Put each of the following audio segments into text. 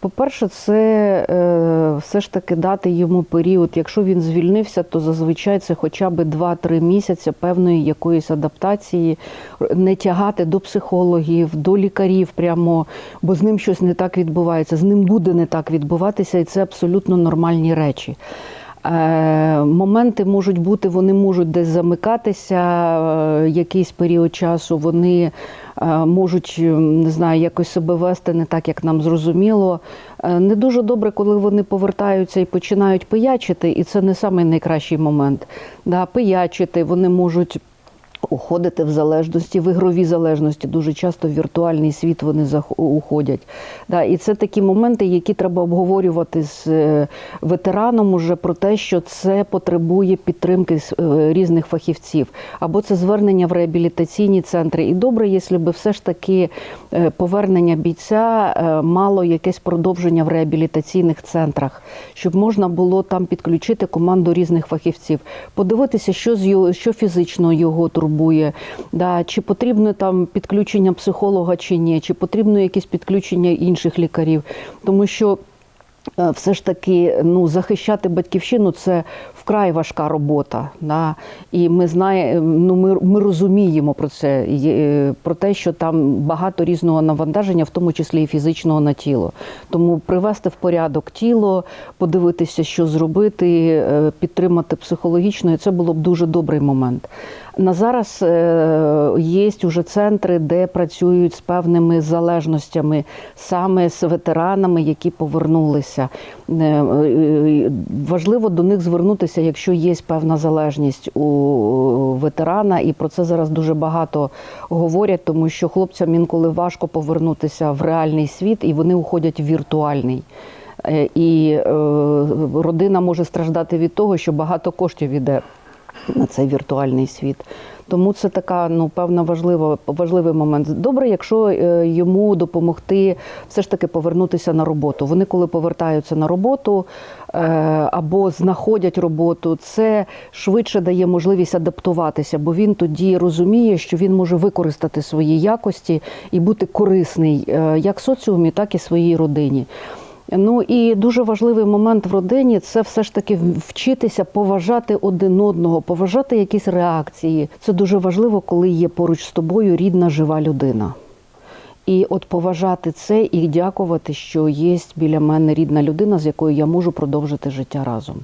По-перше, це е, все ж таки дати йому період. Якщо він звільнився, то зазвичай це хоча б 2-3 місяці певної якоїсь адаптації, не тягати до психологів, до лікарів прямо, бо з ним щось не так відбувається. З ним буде не так відбуватися, і це абсолютно нормальні речі. Е, Моменти можуть бути, вони можуть десь замикатися е, якийсь період часу, вони е, можуть не знаю, якось себе вести не так, як нам зрозуміло. Не дуже добре, коли вони повертаються і починають пиячити, і це не самий найкращий момент. Да, пиячити вони можуть. Уходити в залежності, в ігрові залежності, дуже часто в віртуальний світ вони уходять. Да, і це такі моменти, які треба обговорювати з е, ветераном уже про те, що це потребує підтримки е, різних фахівців, або це звернення в реабілітаційні центри. І добре, якщо би все ж таки е, повернення бійця мало якесь продовження в реабілітаційних центрах, щоб можна було там підключити команду різних фахівців, подивитися, що з його, що фізично його турбує, да, чи потрібно там підключення психолога чи ні, чи потрібно якесь підключення інших лікарів, тому що. Е, Все ж таки, ну захищати батьківщину це вкрай важка робота. Да? І ми знаємо, ну ми, ми розуміємо про це, е, про те, що там багато різного навантаження, в тому числі і фізичного на тіло. Тому привести в порядок тіло, подивитися, що зробити, е, підтримати психологічно, і це було б дуже добрий момент. На зараз є вже центри, де працюють з певними залежностями, саме з ветеранами, які повернулися. Е, е, Важливо до них звернутися, якщо є певна залежність у ветерана, і про це зараз дуже багато говорять, тому що хлопцям інколи важко повернутися в реальний світ, і вони уходять в віртуальний. Е, І е, родина може страждати від того, що багато коштів іде на цей віртуальний світ. Тому це така ну певна важлива важливий момент. Добре, якщо е, йому допомогти все ж таки повернутися на роботу. Вони, коли повертаються на роботу е, або знаходять роботу, це швидше дає можливість адаптуватися, бо він тоді розуміє, що він може використати свої якості і бути корисний е, як соціумі, так і своїй родині. Ну і дуже важливий момент в родині це все ж таки вчитися поважати один одного, поважати якісь реакції. Це дуже важливо, коли є поруч з тобою рідна жива людина. І от поважати це і дякувати, що є біля мене рідна людина, з якою я можу продовжити життя разом.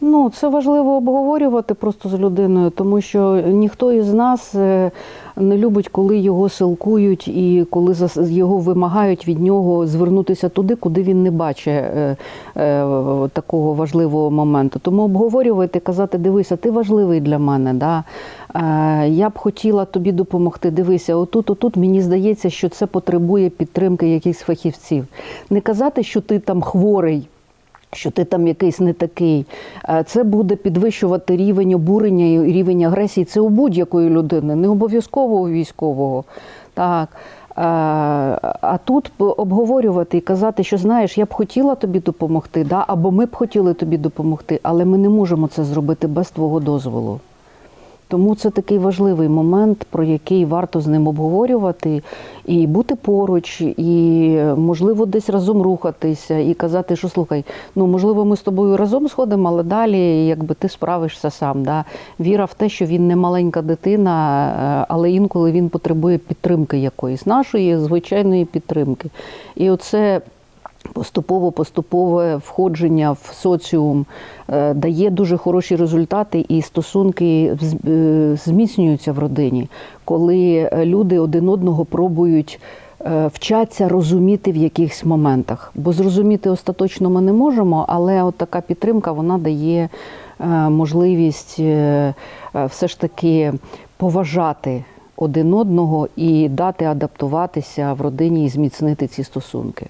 Ну, це важливо обговорювати просто з людиною, тому що ніхто із нас е, не любить, коли його силкують і коли його вимагають від нього звернутися туди, куди він не бачить е, е, такого важливого моменту. Тому обговорювати, казати, дивися, ти важливий для мене. Да? Я б хотіла тобі допомогти. Дивися, отут, отут мені здається, що це потребує підтримки якихось фахівців. Не казати, що ти там хворий що ти там якийсь не такий. Це буде підвищувати рівень обурення і рівень агресії. Це у будь-якої людини, не обов'язково у військового. Так. А тут обговорювати і казати, що знаєш, я б хотіла тобі допомогти, да? або ми б хотіли тобі допомогти, але ми не можемо це зробити без твого дозволу. Тому це такий важливий момент, про який варто з ним обговорювати і бути поруч, і можливо десь разом рухатися, і казати, що слухай, ну можливо, ми з тобою разом сходимо, але далі якби ти справишся сам. Да? Віра в те, що він не маленька дитина, е, але інколи він потребує підтримки якоїсь нашої звичайної підтримки. І оце Поступово поступове входження в соціум е, дає дуже хороші результати, і стосунки е, зміцнюються в родині, коли е, люди один одного пробують вчаться розуміти в якихось моментах. Бо зрозуміти остаточно ми не можемо, але от така підтримка вона дає можливість все ж таки поважати один одного і дати адаптуватися в родині і зміцнити ці стосунки.